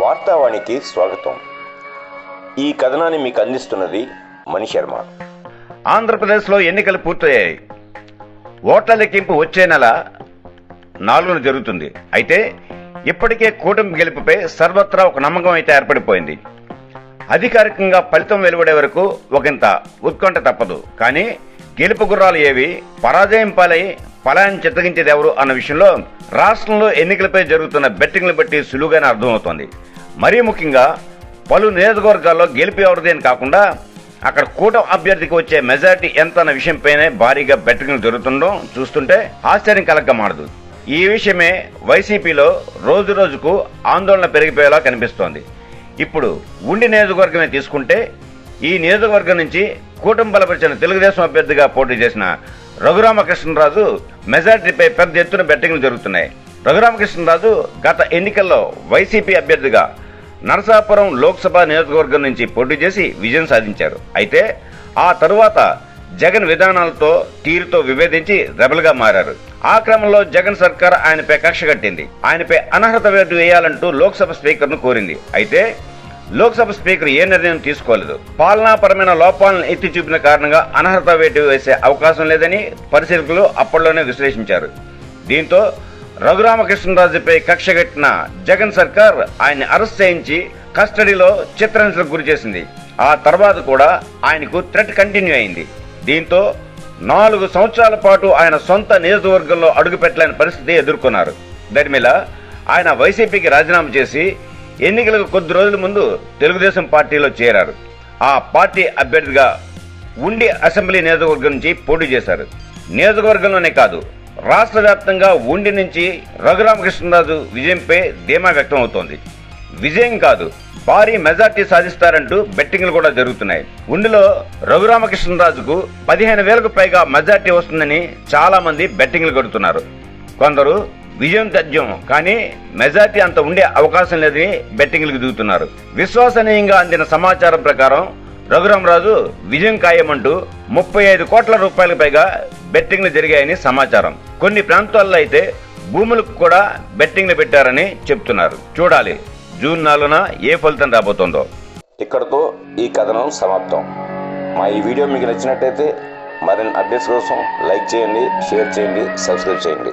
వార్తావాణికి స్వాగతం. ఈ కథనాన్ని మీకు అందిస్తున్నది మణి శర్మ. ఆంధ్రప్రదేశ్లో ఎన్నికలు పూర్తయ్యాయి. ఓట్ల లెక్కింపు వచ్చే నెల నాలుగున జరుగుతుంది. అయితే ఇప్పటికే కూటమి గెలుపుపై సర్వత్రా ఒక నమ్మకం అయితే ఏర్పడిపోయింది. అధికారికంగా ఫలితం వెలువడే వరకు ఒకంత ఉత్కంఠ తప్పదు. కానీ గెలుపు గుర్రాలు ఏవి పరాజయం పాలై ఫలాన్ని చిత్తగించేది ఎవరు అన్న విషయంలో రాష్ట్రంలో ఎన్నికలపై జరుగుతున్న బెట్టింగ్లు బట్టి సులువుగానే అర్థమవుతోంది. మరీ ముఖ్యంగా పలు నియోజకవర్గాల్లో గెలిపి ఎవరిది అని కాకుండా అక్కడ కూటమి అభ్యర్థికి వచ్చే మెజారిటీ ఎంత అన్న విషయంపైనే భారీగా బెట్టింగ్లు జరుగుతుండడం చూస్తుంటే ఆశ్చర్యం కలగ మానదు ఈ విషయమే వైసీపీలో రోజు రోజుకు ఆందోళన పెరిగిపోయేలా కనిపిస్తోంది. ఇప్పుడు ఉండి నియోజకవర్గమే తీసుకుంటే ఈ నియోజకవర్గం నుంచి కూటమి బలపరిచిన తెలుగుదేశం అభ్యర్థిగా పోటీ చేసిన రఘురామకృష్ణరాజు మెజార్టీపై పెద్ద ఎత్తున బెట్టింగ్లు జరుగుతున్నాయి. రఘురామకృష్ణరాజు గత ఎన్నికల్లో వైసీపీ అభ్యర్థిగా నరసాపురం లోక్సభ నియోజకవర్గం నుంచి పోటీ చేసి విజయం సాధించారు. అయితే ఆ తరువాత జగన్ విధానాలతో తీరుతో విభేదించి రెబల్గా మారారు. ఆ క్రమంలో జగన్ సర్కార్ ఆయనపై కక్ష కట్టింది. ఆయనపై అనర్హత వేటు వేయాలంటూ లోక్సభ స్పీకర్ను కోరింది. అయితే లోక్సభ స్పీకర్ ఏ నిర్ణయం తీసుకోలేదు. పాలనాపరమైన లోపాలను ఎత్తి చూపిన కారణంగా అనర్హత వేటు వేసే అవకాశం లేదని పరిశీలకులు అప్పట్లోనే విశ్లేషించారు. దీంతో రఘురామకృష్ణరాజుపై కక్ష కట్టిన జగన్ సర్కార్ ఆయన్ని అరెస్ట్ చేయించి కస్టడీలో చిత్రహింసలకు గురి చేసింది. ఆ తర్వాత కూడా ఆయనకు థ్రెట్ కంటిన్యూ అయింది. దీంతో నాలుగు సంవత్సరాల పాటు ఆయన సొంత నియోజకవర్గంలో అడుగుపెట్టలేని పరిస్థితి ఎదుర్కొన్నారు. దరిమిల ఆయన వైసీపీకి రాజీనామా చేసి ఎన్నికలకు కొద్ది రోజుల ముందు తెలుగుదేశం పార్టీలో చేరారు. ఆ పార్టీ అభ్యర్థిగా ఉండి అసెంబ్లీ నియోజకవర్గం నుంచి పోటీ చేశారు. నియోజకవర్గంలోనే కాదు రాష్ట్ర వ్యాప్తంగా ఉండి నుంచి రఘురామకృష్ణరాజు విజయంపై ధీమా వ్యక్తం అవుతోంది. విజయం కాదు భారీ మెజార్టీ సాధిస్తారంటూ బెట్టింగ్లు కూడా జరుగుతున్నాయి. ఉండిలో రఘురామకృష్ణరాజుకు పదిహేను వేలకు పైగా మెజార్టీ వస్తుందని చాలామంది బెట్టింగ్లు కడుతున్నారు. కొందరు విజయం తథ్యం. కానీ మెజార్టీ అంత ఉండే అవకాశం లేదని బెట్టింగ్లకు దిగుతున్నారు. విశ్వసనీయంగా అందిన సమాచారం ప్రకారం రఘురామరాజు విజయం ఖాయమంటూ ముప్పై ఐదు కోట్ల రూపాయలకు పైగా బెట్టింగ్లు జరిగాయని సమాచారం. కొన్ని ప్రాంతాల్లో అయితే భూములకు కూడా బెట్టింగ్లు పెట్టారని చెప్తున్నారు. చూడాలి. జూన్ నాలుగున ఏ ఫలితం రాబోతుందో. ఇక్కడతో ఈ కథనం సమాప్తం. మా ఈ వీడియో మీకు నచ్చినట్టయితే మరిన్ని అప్డేట్స్ కోసం లైక్ చేయండి షేర్ చేయండి సబ్స్క్రైబ్ చేయండి.